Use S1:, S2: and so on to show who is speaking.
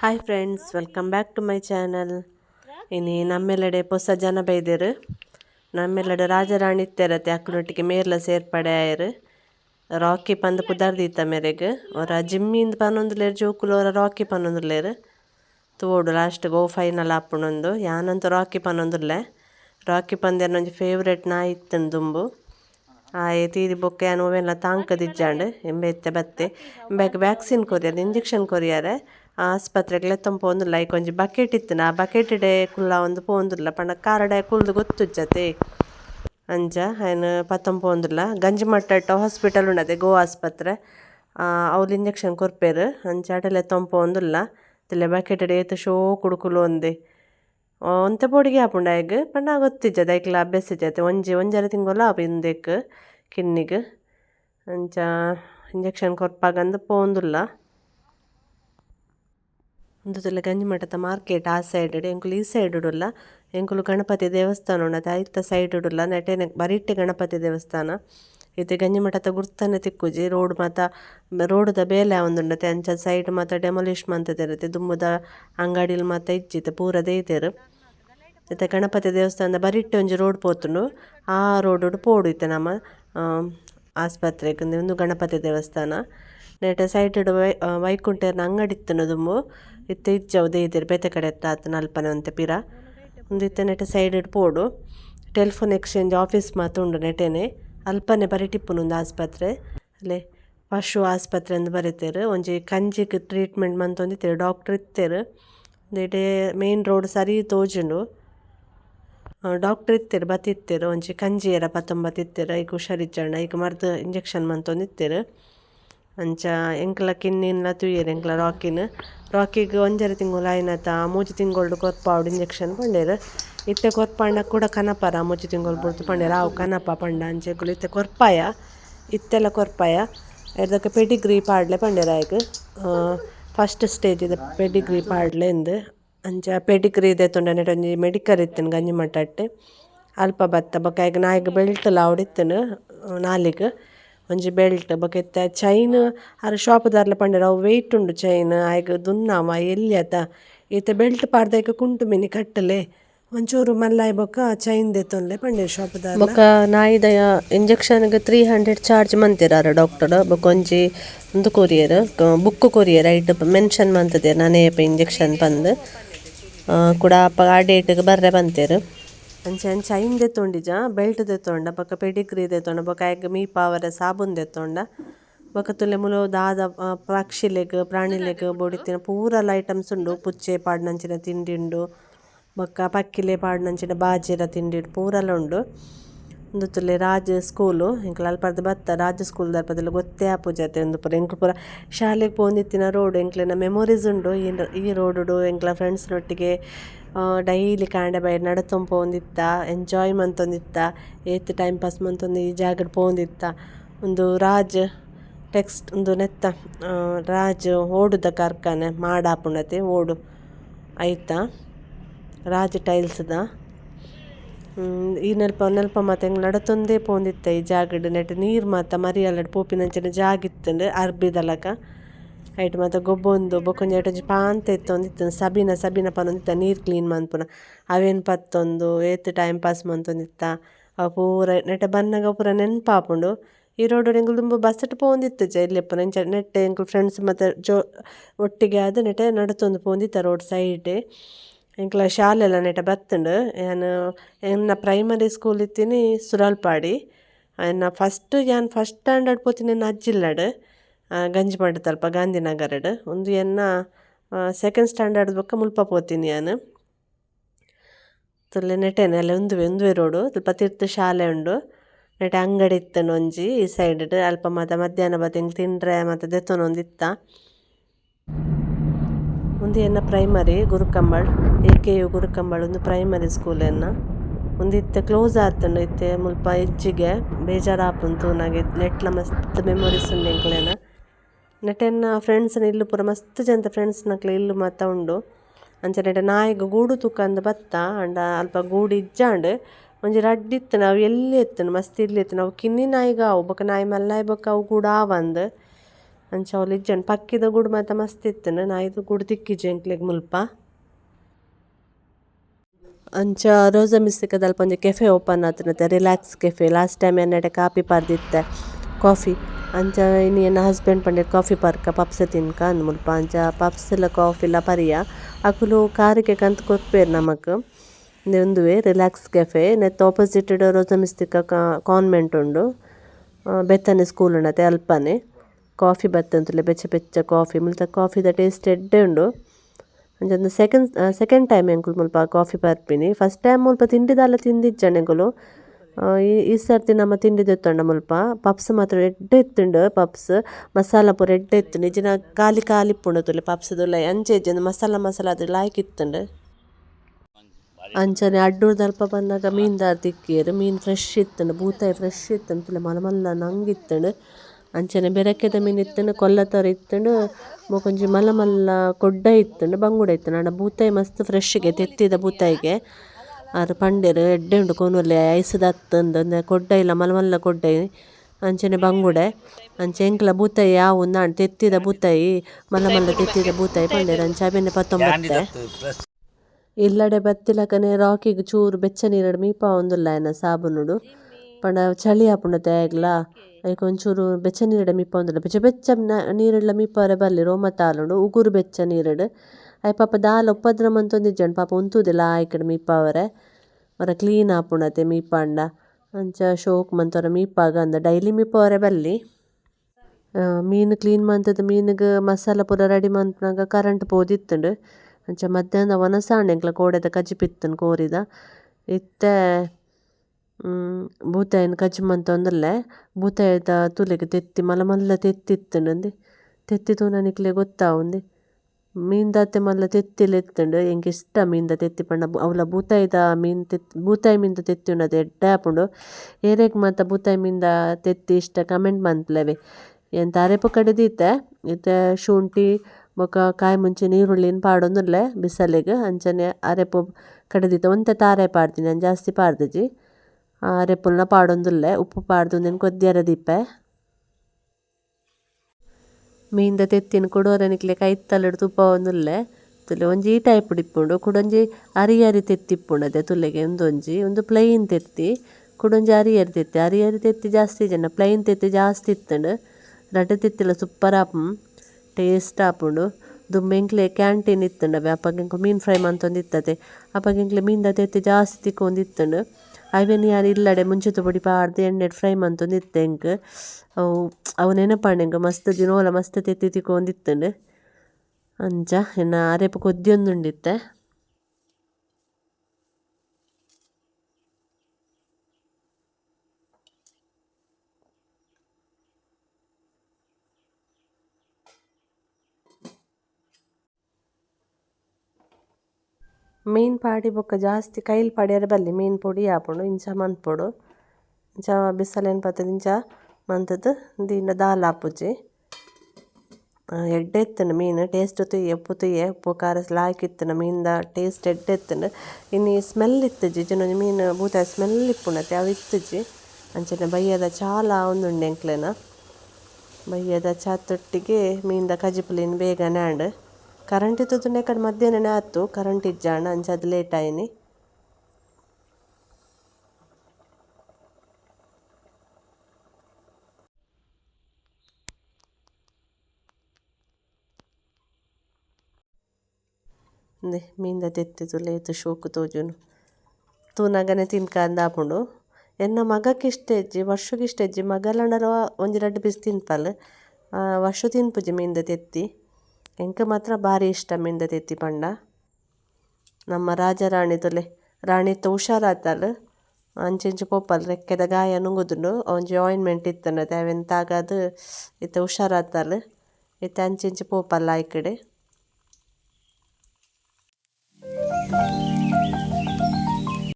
S1: Hi friends welcome back to my channel ಇನಿ ನಮ್ಮೆಲ್ಲಡೆ ಹೊಸ ಜನ ಬೈದೆರ್. ನಮ್ಮೆಲ್ಲಡೆ ರಾಜರಾಣಿ ತೆರತೆ ಅಕ್ಕನೊಟ್ಟಿಗೆ ಮೇರ್ಲ ಸೇರ್ಪಡೆ ಆಯರು. ರಾಕಿ ಪಂದ್ ಪುದರ್ದೀತ ಮೇರೆಗೆ. ಅವರ ಜಿಮ್ಮಿಂದ ಪನ್ನೊಂದುಲ್ಲೇರ್ ಜೋಕುಲು ಅವರ ರಾಕಿ ಪನ್ನೊಂದುಲ್ಲೇರ್. ತೋಡು ಲಾಸ್ಟ್ ಗೋ ಫೈನಲ್ ಆಪುಣೊಂದು ಯಾನಂತೂ ರಾಕಿ ಪನ್ನೊಂದುಲ್ಲೆ. ರಾಕಿ ಪಂದ್ಯ ಒಂಜಿ ಫೇವ್ರೆಟ್ ನಾ ಇತ್ತನ್ ದುಂಬು. ಆಯೆ, ತೀರಿ ಬೊಕ್ಕೆ ಏನು ತಾಂಕದಿಜ್ಜಾಂಡ್. ಎಂಬೆ ಇತ್ತೆ ಬತ್ತೆ. ಎಂಬೆಗ್ ವ್ಯಾಕ್ಸಿನ್ ಕೊರಿಯರ್ ಇಂಜೆಕ್ಷನ್ ಕೊರಿಯರೆ. ಆಸ್ಪತ್ರೆಗ್ ಲೆತ್ತೊಂದು ಪೋವೊಂದುಲ್ಲ ಐಕ್ ಒಂಜಿ ಬಕೆಟ್ ಇತ್ತಿನ, ಆ ಬಕೆಟ್ ಡೆ ಕುಲ್ಲ ಒಂದು ಪೋವೊಂದುಲ್ಲ ಪಂಡ ಕಾರಡೆ ಕುಲ್ದು ಗೊತ್ತುಜ್ಜತೆ. ಅಂಚ ಆಯ್ನ್ ಪತ್ತೊಂದು ಪೋವೊಂದುಲ್ಲ ಗಂಜಿಮಟ್ಟಟ್ ಹಾಸ್ಪಿಟಲ್ ಉಂಡತೆ ಗೋ ಆಸ್ಪತ್ರೆ. ಅವ್ಲು ಇಂಜೆಕ್ಷನ್ ಕೊರ್ಪೆರ್. ಅಂಚ ಅಟಲೆ ತೊಂಪೊಂದುಲ್ಲ. ತಿಲ್ಲೆ ಬಕೆಟ್ ಡೆ ಏತ್ ಶೋ ಕುಡುಕುಲು ಒಂದೆ. ಒಂತೆ ಪೊಡಿಗೆ ಆಪುಂಡು ಆಯ್ಗ್ ಪಂಡ ಗೊತ್ತಿಜ್ಜತೆ, ಐಕ್ಲ ಅಭ್ಯಾಸ ಇಜ್ಜತೆ ಒಂಜಿ, ಒಂಜರ ತಿಂಗೊಲ ಆಪು ಇಂದೆಕ್ ಕಿನ್ನಿಗ್ ಅಂಚ ಇಂಜೆಕ್ಷನ್ ಕೊರ್ಪಾಗಂದ್ ಪೋವೊಂದುಲ್ಲ ಉಂದುತುಲೆ ಗಂಜಿಮಠದ ಮಾರ್ಕೆಟ್ ಆ ಸೈಡ್ ಎಂಕುಲು ಈ ಸೈಡ್ ಉಡುಲ್ಲ ಎಂಕುಲು ಗಣಪತಿ ದೇವಸ್ಥಾನ ಉಂಡತೆ ಐತ ಸೈಡ್ ಉಡುಲ್ಲ ನೆಟೆನೆ ಬರಿಟ್ಟೆ ಗಣಪತಿ ದೇವಸ್ಥಾನ. ಇತ್ತೆ ಗಂಜಿ ಮಠದ ಗುರ್ತನೆ ತಿಕ್ಕುಜಿ, ರೋಡ್ ಮಾತ, ರೋಡ್ದ ಬೇಲೆ ಆವೊಂದುಂಡತೆ ಅಂಚ ಸೈಡ್ ಮಾತ ಡೆಮೊಲಿಷ್ ಮಂತುದೆರತೆ ದುಂಬುದ ಅಂಗಡಿಲ್ ಮಾತ ಇಜ್ಜಿತೆ ಪೂರ ದೇಯ್ತೆರ್ ಇತ್ತೆ ಗಣಪತಿ ದೇವಸ್ಥಾನದ ಬರಿಟ್ಟೆ ಒಂಜಿ ರೋಡ್ ಪೋತುಂಡು. ಆ ರೋಡ್ ಪೋಡು ಇತ್ತೆ ನಮ ಆಸ್ಪತ್ರೆಗ್ ಉಂದು ಗಣಪತಿ ದೇವಸ್ಥಾನ. ನೆಟ್ ಸೈಡ್ ವೈ ವೈಕುಂಠೆರ್ನ ಅಂಗಡಿ ಇತ್ತು ದುಂಬು ಇತ್ತೆ ಇಜ್ಜವು ದೇಯ್ದೆರ್ ಬೇತೆ ಕಡೆ ಆತುನ ಅಲ್ಪನೆ ಒಂತೆ ಪಿರ. ಉಂದು ಇತ್ತೆ ನೆಟ್ ಸೈಡ್ ಪೋಡು. ಟೆಲಿಫೋನ್ ಎಕ್ಸ್ಚೇಂಜ್ ಆಫೀಸ್ ಮಾತ ಉಂಡು ನೆಟೆನೆ. ಅಲ್ಪನೆ ಬರಿಟಿಪ್ಪುನು ಉಂದು ಆಸ್ಪತ್ರೆ. ಅಲ್ಲೇ ಪಶು ಆಸ್ಪತ್ರೆ ಅಂದ್ ಬರೆತೆರ್. ಒಂಜಿ ಕಂಜಿಗೆ ಟ್ರೀಟ್ಮೆಂಟ್ ಮಂತೊಂದಿತ್ತೆರ್ ಡಾಕ್ಟರ್ ಇತ್ತೆರ್. ದೇಟೆ ಮೇನ್ ರೋಡ್ ಸರಿ ತೋಜುಂಡು. ಡಾಕ್ಟರ್ ಇತ್ತೆರ್, ಬತ್ತಿತ್ತೆರ್. ಒಂಜಿ ಕಂಜಿಯರ ಪತ್ತೊಂಬತ್ತು ಈಗ ಹುಷಾರಿಜ್ಜಂಡ ಈಗ ಮರ್ದ್ ಇಂಜೆಕ್ಷನ್ ಮಂತೊಂದಿತ್ತೆರ್ ಅಂಚ ಎಂಕ್ಲ ಕಿನ್ನಿನ್ಲ ತೂಯೆರ್ ಎಂಕ್ಲ ರಾಕಿನ್. ರಾಕಿಗ್ ಒಂಜರೆ ತಿಂಗುಲು ಆಯ್ನತ, ಮೂಜಿ ತಿಂಗೊಳ್ಡು ಕೊರ್ಪಾವಡ್ ಇಂಜೆಕ್ಷನ್ ಪಂಡೆರ್. ಇತ್ತೆ ಕೊರ್ಪಾಂಡ ಕೂಡ ಕನಪರ, ಮೂಜಿ ತಿಂಗೊಲು ಬುಡ್ತು ಪಂಡೆರ್. ಅವು ಕನಪ ಪಂಡ ಅಂಚೆಗುಳು ಇತ್ತೆ ಕೊರ್ಪಾಯ ಇತ್ತೆಲ ಕೊರ್ಪಾಯ. ಎರ್ದಕ್ಕ ಪೆಡಿಗ್ರಿ ಪಾಡ್ಲೆ ಪಂಡೆರ್ ಆಯ್ಗ್ ಫಸ್ಟ್ ಸ್ಟೇಜ್ ಇದೆ ಪೆಡಿಗ್ರಿ ಪಾಡ್ಲೆ ಇಂದ್. ಅಂಚ ಪೆಡಿಗ್ರಿ ದೆತೊಂಡ ನೆಟ್ ಒಂಜಿ ಮೆಡಿಕಲ್ ಇತ್ತಿನ ಗಂಜಿ ಮಟ್ಟ ಅಲ್ಪ ಬತ್ತ ಬೊಕ ಈಗ ನಾಯಿಗ್ ಬೆಲ್ಟ್ ಅವಡಿತ್ತಿನ ನಾಲಿಗ್. ಒಂಜಿ ಬೆಲ್ಟ್ ಬೊಕ ಇತ್ತೆ ಚೈನ್, ಆರ್ ಶೋಪ್ ದಾರ್ಲ ಪಂಡೆರ್ ಅವು ವೆಯ್ಟ್ ಉಂಡು ಚೈನ್ ಆಯ್ಗ್ ದುನ್ನಾಮ, ಎಲ್ಯತ. ಏತೆ ಬೆಲ್ಟ್ ಪಾಡ್ದ್ ಕುಂಟು ಮಿನಿ ಕಟ್ಟಲೆ. ಒಂಚೂರು ಮಲ್ಲಾಯ್ ಬೊಕ ಚೈನ್ ದೆತೊನ್ಲೆ ಪಂಡೆರ್ ಶಾಪ್ ದಾರ್ಲ ಬೊಕ ನಾಯಿದ ಇಂಜೆಕ್ಷನ್ ಗ್ ತ್ರೀ ಹಂಡ್ರೆಡ್ ಚಾರ್ಜ್ ಮಂತಿರಾರ ಡಾಕ್ಟರ್. ಬೊಕ ಒಂಜಿ ಉಂದು ಕೊರಿಯರ್ ಬುಕ್ ಕೊರಿಯರ್ ಐಟ್ ಮೆನ್ಷನ್ ಮಂತದೆರ್ ನಾನೇ ಇಂಜೆಕ್ಷನ್ ಪಂದ್. ಕೂಡ ಅಪ್ಪ ಆ ಡೇಟ್ಗ್ ಬರ್ರೆ ಬಂತೆರ್ ಅಂಚ ಚೈನ್ ದೆತ್ತೊಂಡಿಜ ಬೆಲ್ಟ್ ದೆತ್ತೊಂಡ ಬೊಕ ಪೆಡಿಗ್ರಿ ದೆತ್ತೊಂಡ ಬೊಕ ಎಗ್ ಮೀ ಪಾವರ ಸಾಬೂನ್ ದೆತ್ತೊಂಡ ಬೊಕ ತುಲೆ ಮುಲು ದಾದ ಪಕ್ಷಿಲೆಗ್ ಪ್ರಾಣಿಲೆಗ್ ಬೋಡಿತ್ತಿನ ಪೂರಲ ಐಟಮ್ಸ್ ಉಂಡು. ಪುಚ್ಚೆ ಪಾಡ್ನಂಚಿನ ತಿಂಡಿ ಉಂಡು, ಬೊಕ ಪಕ್ಕಿಲೆ ಪಾಡ್ನಂಚಿನ ಬಾಜಿರ ತಿಂಡಿ ಪೂರಲ ಉಂಡು. ಉಂದು ತುಲೆ ರಾಜ್ ಸ್ಕೂಲು ಎಂಕ್ಲ ಅಲ್ಪರ್ದ ಬತ್ತ ರಾಜ್ ಸ್ಕೂಲ್ ದರ್ಪದಲ್ಲಿ ಗೊತ್ತೇ ಆಪುಜತೆ ಉಂದು ಪೂರ ಎಂಕು ಪೂರ ಶಾಲೆಗ್ ಪೋಂದಿತ್ತಿನ ರೋಡ್ ಎಂಕ್ಲೆನ ಮೆಮೊರೀಸ್ ಉಂಡು. ಈ ರೋಡುಡು ಎಂಕ್ಲ ಫ್ರೆಂಡ್ಸ್ನೊಟ್ಟಿಗೆ ಡೈಲಿ ಕಾಂಡ ಬೈ ನಡತೊಂದು ಪೋಂದಿತ್ತ ಎಂಜಾಯ್ ಮಂತೊಂದಿತ್ತ ಏತ್ ಟೈಮ್ ಪಾಸ್ ಮಂತೊಂದು ಈ ಜಾಗಡ್ ಪೋಂದಿತ್ತ. ಉಂದು ರಾಜ್ ಟೆಕ್ಸ್ಟ್ ಉಂದು ನೆತ್ತ ರಾಜ್ ಓಡುದ ಕಾರ್ಖಾನೆ ಮಾಡಾಪುಣತೆ ಓಡು. ಐತ ರಾಜ್ ಟೈಲ್ಸ್ದ ಈ ನೆಲ್ಪ ನೆಲ್ಪ ಮಾತ ಎಂಕ್ ನಡತೊಂದೇ ಪೋಂದಿತ್ತ ಈ ಜಾಗಡ್ ನೆಟ್, ನೀರ್ ಮಾತ ಮರಿಯಲಡ್ ಪೋಪಿನಂಚಿನ ಜಾಗ ಇತ್ತುಂಡು ಅರ್ಬಿದಲಕ. ಐಟ್ ಮಾತ ಗೊಬ್ಬೊಂದು, ಬೊಕೊಂಜಿ ಐಟ್ ಒಂಜಿ ಪಾಂತ ಇತ್ತೊಂದಿತ್ತುಂಡು ಸಬಿನ ಸಬಿನ ಪನೊಂದಿತ್ತ ನೀರ್ ಕ್ಲೀನ್ ಮನ್ಪುನ. ಅವೆನ್ ಪತ್ತೊಂದು, ಏತ್ ಟೈಮ್ ಪಾಸ್ ಮಂತೊಂದಿತ್ತ ಅವು ಪೂರ ನೆಟ ಬನ್ನಗ ಪೂರ ನೆನ್ಪಾಪುಂಡು. ಈ ರೋಡ್ ಎಂಕುಲು ಬಸ್ಸಟ್ ಪೋಂದಿತ್ತು ಪೋಂದಿತ್ತ ಎಲ್ಯಪ್ಪುನ ಇಂಚ ನೆಟ್ಟೆ ಎಂಕುಲು ಫ್ರೆಂಡ್ಸ್ ಮಾತ ಜೋ ಒಟ್ಟಿಗೆ ಆದ್ ನೆಟೆ ನಡತೊಂದು ಪೋಂದಿತ್ತ ರೋಡ್ ಸೈಡ್. ಎಂಕ್ಲ ಶಾಲೆಲ ನೆಟ ಬತ್ತುಂಡು. ಯಾನ್ ಎನ್ನ ಪ್ರೈಮರಿ ಸ್ಕೂಲ್ ಇತ್ತೀನಿ ಸುರಲ್ಪಾಡಿ. ಎನ್ನ ಫಸ್ಟ್ ಯಾನ್ ಫಸ್ಟ್ ಸ್ಟ್ಯಾಂಡರ್ಡ್ ಪೋತಿನ ಎನ್ನ ಅಜ್ಜಿಲಡ್ ಗಂಜಿಮಠ ತಲ್ಪ, ಗಾಂಧಿನಗರಡ್. ಉಂದು ಎನ್ನ ಸೆಕೆಂಡ್ ಸ್ಟ್ಯಾಂಡರ್ಡ್ ಬೊಕ ಮುಲ್ಪ ಪೋತೀನಿ ಯಾನ್. ತುಲೆ ನೆಟೆನೆ, ಅಲ್ಲಿ ಉಂದುವೆ ಉಂದುವೆ ರೋಡು. ತುಲ್ಪ ತಿರ್ತ್ ಶಾಲೆ ಉಂಡು. ನೆಟೆ ಅಂಗಡಿ ಇತ್ತನು ಒಂಜಿ ಈ ಸೈಡ್ ಅಲ್ಪ ಮಾತ ಮಧ್ಯಾಹ್ನ ಬತ್ತ್ ಎಂಕ್ ತಿಂಡ್ರೆ ಮಾತ ದೆತೊನೊಂದಿತ್ತ ಉಂದು ಎನ್ನ primary Gurukambala A K U Gurukambala ಉಂದು ಪ್ರೈಮರಿ ಸ್ಕೂಲ್ ಎನ್ನ ಉಂದು ಇತ್ತೆ ಕ್ಲೋಸ್ ಆತುಂಡು, ಇತ್ತೆ ಮುಲ್ಪ ಎಜ್ಜಿಗೆ ಬೇಜಾರಾಪುಂಡು ತೂನಗ ನೆಟ್ಲ ಮಸ್ತ್ ಮೆಮೊರೀಸ್ ಉಂಡು ಎಂಕ್ಲೆನ ಫ್ರೆಂಡ್ಸ್ ಫ್ರೆಂಡ್ಸ್ನ ಇಲ್ಲು ಪೂರ ಮಸ್ತ್ ಜನ ಫ್ರೆಂಡ್ಸ್ ನಕ್ಲೆ ಇಲ್ಲು ಮಾತ ಉಂಡು. ಅಂಚ ನಾಯಿಗ್ ಗೂಡು ತೂಕಂದ್ ಬತ್ತ ಆಂಡ ಅಲ್ಪ ಗೂಡು ಇಜ್ಜಾಂಡ್, ಒಂಜಿ ರಡ್ಡ್ ಇತ್ತ್ಂಡ್ ಅವು ಎಲ್ಲಿ ಇತ್ತ್ಂಡ್ ಮಸ್ತ್ ಇಲ್ಲಿ ಎತ್ತನು ಅವು ಕಿನ್ನಿ ನಾಯಿಗ ಅವು ಬೊಕ ನಾಯಿ ಮಲ್ಲಾಯಿ ಬೊಕ ಅವು ಗೂಡು ಆವಂದ್ ಅಂಚ ಇಜ್ಜಂಡು ಪಕ್ಕಿದ ಗುಡ್ ಮಾತ ಮಸ್ತ್ ಇತ್ತನ ನಾ ಇದು ಗುಡ್ ತಿಕ್ಕಿಜ್ಜೆ ಎಂಕ್ಲೆಗ್ ಮುಲ್ಪ. ಅಂಚ ರೋಸ ಮಿಸ್ಸಿಕದ ಅಲ್ಪ ಒಂಜಿ cafe open ಆತನತ್ತೆ. Relax cafe. Last time ಎನ್ನಡೆ ಕಾಫಿ ಪಾರ್ದಿತ್ತೆ. ಕಾಫಿ. ಅಂಚ ಇನ್ನು ಎನ್ನ ಹಸ್ಬೆಂಡ್ ಪಂಡೆ ಕಾಫಿ ಪಾರ್ಕ ಪಪ್ಸ ತಿನ್ಕ ಅಂದ್ ಮುಲ್ಪ ಅಂಚ ಕಾಫಿ ಕಾಫಿಲ ಪರಿಯ. ಅಕುಲು ಕಾರಿಗೆ ಕಂತು ಕೊರ್ಪೇರು ನಮಕ್. ಒಂದುವೆ ರಿಲ್ಯಾಕ್ಸ್ ಕೆಫೆ. ನೆತ್ತ ಆಪೋಸಿಟ್ ರೋಸ ಮಿಸ್ತಿಕ ಕಾನ್ವೆಂಟ್ ಉಂಡು. ಬೆತ್ತನೆ ಸ್ಕೂಲ್ ಉಂಡತೆ ಅಲ್ಪನೆ. ಕಾಫಿ ಬತ್ತಂತುಲೆ ಬೆಚ್ಚ ಬೆಚ್ಚ ಕಾಫಿ ಮುಲ್ತ ಕಾಫಿದ ಟೇಸ್ಟ್ ಎಡ್ಡೆ ಉಂಡು. ಅಂಚಂದ ಸೆಕೆಂಡ್ ಸೆಕೆಂಡ್ ಟೈಮ್ ಎಂಕುಲು ಮುಲ್ಪ ಕಾಫಿ ಬರ್ಪಿನಿ ಫಸ್ಟ್ ಟೈಮ್ ಮುಲ್ಪ ತಿಂಡಿದಾಲ ತಿಂದಿಜ್ಜಾನೆ ಎಂಕುಲು. ಈ ಸರ್ತಿ ನಮ್ಮ ತಿಂಡಿ ತೆತ್ತೊಂಡ ಮುಲ್ಪ. ಪಪ್ಸ್ ಮಾತ್ರ ಎಡ್ಡೆ ಎತ್ತುಂಡು ಪಪ್ಸ್ ಮಸಾಲ ಪೂರ ಎಡ್ಡೆ ಎತ್ತುಂಡು ಇಜ್ಜಿನ ಕಾಲಿ ಕಾಲಿ ಇಪ್ಪುಂಡು ತುಲೆ ಪಪ್ಸ್ದು ಲೈ. ಅಂಚೆ ಇಜ್ಜಂದು ಮಸಾಲ ಮಸಾಲ ಅದು ಲಾಯ್ಕ್ ಇತ್ತುಂಡು. ಅಂಚನೆ ಅಡ್ಡೂರ್ದು ಅಲ್ಪ ಬಂದಾಗ ಮೀನ್ ದಾರ್ ತಿಕ್ಕಿಯರು ಮೀನ್ ಫ್ರೆಶ್ ಇತ್ತುಂಡು, ಬೂತಾಯಿ ಫ್ರೆಶ್ ಇತ್ತುಂಡು. ತುಲೆ ಮಲ್ಲ ಮಲ್ಲ ನಂಗಿತ್ತುಂಡು ಅಂಚನೆ ಬೆರಕೆದ ಮೀನ್ ಇತ್ತುಂಡು ಕೊಲ್ಲತ್ತವ್ರ ಇತ್ತುಂಡು ಬೊಕೊಂಜಿ ಮಲ್ಲ ಮಲ್ಲ ಕೊಡ್ಡ ಇತ್ತುಂಡು, ಬಂಗುಡೆ ಇತ್ತುಂಡು. ಆಂಡ ಬೂತಾಯಿ ಮಸ್ತ್ ಫ್ರೆಶ್ಗೆ ತೆತ್ತಿದ ಬೂತಾಯಿಗೆ. ಆರ್ ಪಂಡೆರ್ ಎಡ್ಡೆ ಉಂಡು ಕೊನುಲೆ ಐಸ್ ಅತ್ತಂದು ಅಂದೆ ಕೊಡ್ಡ ಇಲ್ಲ, ಮಲ್ಲ ಮಲ್ಲ ಕೊಡ್ಡೈ ಅಂಚನೆ ಬಂಗುಡೆ. ಅಂಚೆ ಎಂಕ್ಲ ಬೂತಾಯಿ ಯಾವು ನಾನ್ ತೆತ್ತಿದ ಬೂತಾಯಿ, ಮಲ್ಲ ಮಲ್ಲ ತೆತ್ತಿದ ಬೂತಾಯಿ ಪಂಡೆರ್ ಅಂಚೆ ಅವೆನೆ ಪತ್ತೊಂಬತ್ತೆ. ಇಲ್ಲಡೆ ಬತ್ತಿಲಕನೆ ರಾಕಿಗ್ ಚೂರು ಬೆಚ್ಚ ನೀರಡ್ ಮೀಪ ಒಂದುಲ್ಲ ಸಾಬುನುಡು. ಪಂಡ ಚಳಿ ಆಪುಂಡ ತೇಗ್ಲ. ಐಕ್ ಒಂಚೂರು ಬೆಚ್ಚ ನೀರಡ ಮಿಪ್ಪ ಬೆಚ್ಚ ಬೆಚ್ಚ ನೀರಡ್ಲ ಮಿಪ್ಪರೆ ಬಲ್ಲಿ ರೋಮ ತಾಲುಂಡು ಉಗುರು ಬೆಚ್ಚ ನೀರಡ್. ಐ ಪಾಪ ದಾಲ ಉಪದ್ರ ಮಂತೊಂದಿಜ್ಜಂಡು. ಪಾಪ ಉಂತುದಿಲ್ಲ ಆಯ್ಕೆಡ್ ಮಿಪ್ಪವರೆ. ವರ ಕ್ಲೀನ್ ಆಪುಂಡತೆ ಮೀಪಾಂಡ ಅಂಚ ಶೋಕ್ ಮಂತೊರ ಮೀಪಾಗ ಅಂದ ಡೈಲಿ ಮಿಪ್ಪ ಬಲ್ಲಿ ಮೀನ್ ಕ್ಲೀನ್ ಮಂತದ ಮೀನಿಗೆ ಮಸಾಲ ಪೂರ ರೆಡಿ ಮಂತ್ನಾಗ ಕರೆಂಟ್ ಪೋದಿತ್ತುಂಡು. ಅಂಚ ಮಧ್ಯಾಹ್ನ ಒನಸಾಂಡೆ ಎಂಕ್ಲ ಕೋಡೆದ ಕಜಿಪಿತ್ತನ್ ಕೋರಿದ. ಇತ್ತೆ ಬೂತಾಯಿನ ಕಜ್ಜಿ ಮಂತೊಂದುಲ್ಲೆ ಬೂತಾಯಿದ ತೂಲೆಗ್ ತೆತ್ತಿ ಮಲ್ಲ ಮಲ್ಲ ತೆತ್ತಿತ್ತುಂಡು ಅಂದೆ ತೆತ್ತಿ ತೂನನಿಕ್ಲೆ ಗೊತ್ತಾವುಂದೆ ಮೀನ್ ದಾತೆ ಮಲ್ಲ ತೆತ್ತಿಲ ಎತ್ತುಂಡು ಎಂಕ್ ಇಷ್ಟ ಮೀನ್ದ ತೆತ್ತಿ ಪಂಡ ಅವಳ ಬೂತಾಯಿದ ಮೀನ್ ತೆತ್ ಬೂತಾಯಿ ಮೀನ್ದ ತೆತ್ತಿ ಉಂಡದು ಎಡ್ಡೆ ಆಪುಂಡು ಏರೆಗ್ ಮಾತ ಬೂತಾಯಿ ಮೀನ್ದ ತೆತ್ತಿ ಇಷ್ಟ ಕಮೆಂಟ್ ಮನ್ಪ್ಲೆವೆ ಎಂತ ಅರೆಪು ಕಡೆದೀತೆ ಇತ್ತೆ ಶುಂಠಿ ಬೊಕ ಕಾಯಿ ಮುಂಚೆ ನೀರುಳ್ಳಿನ ಪಾಡೊಂದುಲ್ಲೆ ಬಿಸಲಿಗೆ ಅಂಚನೆ ಅರೆಪು ಕಡೆದೀತ ಒಂತೆ ತಾರೆ ಪಾಡ್ತೀನಿ ನಾನು ಜಾಸ್ತಿ ಪಾಡ್ದಜಿ ಆ ಅರೆಪುಲ್ನ ಪಾಡೊಂದುಲ್ಲೆ ಉಪ್ಪು ಪಾಡ್ದು ನೆನ್ ಕೊದ್ದಿಯರ ದೀಪೆ ಮೀನ್ದ ತೆತ್ತಿನ ಕೊಡೋರನಿಕ್ಲೆ ಕೈತ್ತಲಡು ತುಪ್ಪ ಒಂದುಲ್ಲೆ ತುಲೆ ಒಂಜಿ ಈ ಟೈಪ್ ಡಿಪ್ಪುಂಡು ಕುಡೊಂಜಿ ಅರಿ ತೆತ್ತಿಪ್ಪುಂಡು ಅದೇ ತುಲೆಗೆ ಉಂದೊಂಜಿ ಉಂದು ಪ್ಲೈನ್ ತೆತ್ತಿ ಕುಡೊಂಜಿ ಅರಿ ತೆತ್ತಿ ಅರಿ ತೆತ್ತಿ ಜಾಸ್ತಿ ಜನ ಪ್ಲೈನ್ ತೆತ್ತಿ ಜಾಸ್ತಿ ಇತ್ತಂಡು ರಡ್ಡ ತೆತ್ತಿಲ ಸೂಪರ್ ಆಪುಂ ಟೇಸ್ಟ್ ಆಪುಂಡು ದುಮ್ಮೆಂಕ್ಲೆ ಕ್ಯಾಂಟೀನ್ ಇತ್ತಂಡು ಅವೆ ಅಪ್ಪಗೆಂಕ ಮೀನ್ ಫ್ರೈ ಮಂತೊಂದು ಇತ್ತತೆ ಅಪ್ಪಗೆಂಕ್ಲೆ ಮೀನ್ದ ತೆತ್ತಿ ಜಾಸ್ತಿ ತಿಕ್ಕೊಂದು ಅವೆನ್ ಯಾರು ಇಲ್ಲಡೆ ಮುಂಚೆ ಪೊಡಿ ಪಾಡ್ದು ಎಣ್ಣೆಡ್ ಫ್ರೈ ಮಂತೊಂದು ಇತ್ತೆ ಎಂಕ್ ಅವು ಅವು ನೆನಪಾಂಡೆಂಕ ಮಸ್ತ್ ದಿನೋಲ ಮಸ್ತ್ ತೆತ್ತಿ ತಿಕ್ಕೊಂದು ಇತ್ತಂಡು ಅಂಚ ಎನ್ನ ಅರೆಪ ಕೊದ್ದಿಯೊಂದುಂಡಿತ್ತೆ. ಮೀನ್ ಪಾಡಿ ಬೊಕ್ಕ ಜಾಸ್ತಿ ಕೈಲ್ ಪಾಡ್ಯರೆ ಬಲ್ಲಿ, ಮೀನ್ ಪೊಡಿ ಆಪುಂಡು ಇಂಚ ಮನ್ಪೊಡು ಇಂಚ ಬಿಸಲೇನು ಪತ್ತದ ಇಂಚ ಮಂತದ್ದು ದಿಂಡ ದಾಲ್ ಆಪುಜಿ ಎಡ್ಡೆ ಎತ್ತುಂಡು ಮೀನು, ಟೇಸ್ಟ್ ತುಯ್ಯ ಉಪ್ಪು ತುಯ್ಯ ಉಪ್ಪು ಖಾರ ಲಾಯ್ಕ್ ಇತ್ತುಂಡು ಮೀನ್ದ ಟೇಸ್ಟ್ ಎಡ್ಡೆ ಎತ್ತುಂಡು ಇನ್ನು ಸ್ಮೆಲ್ ಇತ್ತುಜಿ ಇಜ್ಜಿನೊಂಜಿ ಮೀನು ಬೂತ ಸ್ಮೆಲ್ ಇಪ್ಪುಂಡತೆ ಅವು ಇತ್ತುಜಿ ಅಂಚನೆ ಬಯ್ಯದ ಚಾಲ ಆವೊಂದುಂಡು ಎಂಕ್ಲೆನ. ಬಯ್ಯದ ಚಾತೊಟ್ಟಿಗೆ ಮೀನ್ದ ಕಜಿಪುಲಿನ ಬೇಗ ನ್ಯಾಂಡ್ ಇತ್ತುಂಡೆ ಕಡೆ ಮಧ್ಯಾಹ್ನ ಆಯ್ತು. ಕರೆಂಟ್ ಇಜ್ಜಾಂಡ ಅಂಚ ಅದು ಲೇಟ್ ಆಯ್ನಿ. ಇಂದೆ ಮೀನ್ದ ತೆತ್ತಿದು ಲೇತು ಶೋಕು ತೋಜುನು. ತೂನಗನೆ ತಿನ್ಕ ಆಪುಂಡು ಎನ್ನ ಮಗಕ್ಕೆ ಇಷ್ಟ ಇಜ್ಜಿ ವರ್ಷಕ್ಕೆ ಇಷ್ಟ ಇಜ್ಜಿ ಮಗಲಂಡರ ಒಂಜಿ ರಡ್ಡ್ ಪೀಸ್ ತಿನ್ಪಲ್. ವರ್ಷ ತಿನ್ಪುಜಿ ಮೀನ್ದ ತೆತ್ತಿ. ಎಂಕ ಮಾತ್ರ ಭಾರಿ ಇಷ್ಟ ಮೀನ್ದ ತೆತ್ತಿ ಪಂಡ ನಮ್ಮ ರಾಜ ತೊಲೆ, ರಾಣಿ ಇತ್ತ ಹುಷಾರಾತಲ್ ಅಂಚಿಂಚು ಪೋಪಲ್ ರೆಕ್ಕೆದ ಗಾಯ ನುಂಗುದುಂಡು ಒಂಜಿ ಆಯಿಂಟ್ಮೆಂಟ್ ಇತ್ತನದೆ ಅವೆಂತಾಗದು ಇತ್ತ ಹುಷಾರಾತಲ್ ಇತ್ತ ಅಂಚಿಂಚು ಪೋಪಲ್ಲ ಆಯ್ಕಡೆ